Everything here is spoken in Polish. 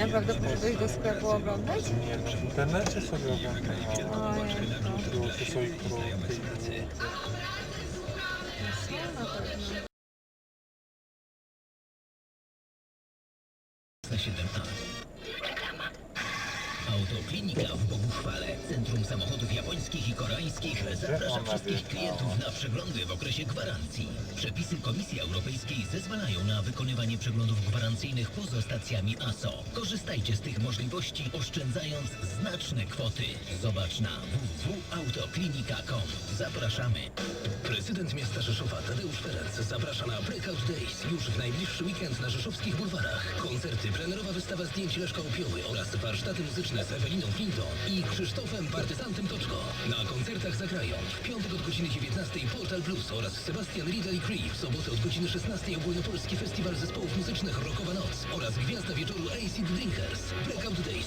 Naprawdę poszedłeś do sklepu oglądać? Nie w internecie sobie oglądałem. Ojej, Było to produkty. no na pewno. 7a. Autoklinika w Boguchwale, Centrum Japońskich i Koreańskich, zaprasza wszystkich wie? klientów na przeglądy w okresie gwarancji. Przepisy Komisji Europejskiej zezwalają na wykonywanie przeglądów gwarancyjnych poza stacjami ASO. Korzystajcie z tych możliwości, oszczędzając znaczne kwoty. Zobacz na www.autoklinika.com. Zapraszamy. Prezydent miasta Rzeszowa Tadeusz Ferenc zaprasza na Breakout Days już w najbliższy weekend na rzeszowskich bulwarach. Koncerty, plenerowa wystawa zdjęć Leszka Opioły oraz warsztaty muzyczne z Eweliną Clinton i Krzysztofem Partyzantem Toczko. Na koncertach zagrają w piątek od godziny 19 Portal Blues oraz Sebastian Riedel i Cree. W sobotę od godziny 16 Ogólnopolski Festiwal Zespołów Muzycznych Rockowa Noc oraz Gwiazda Wieczoru AC The Drinkers. Breakout Days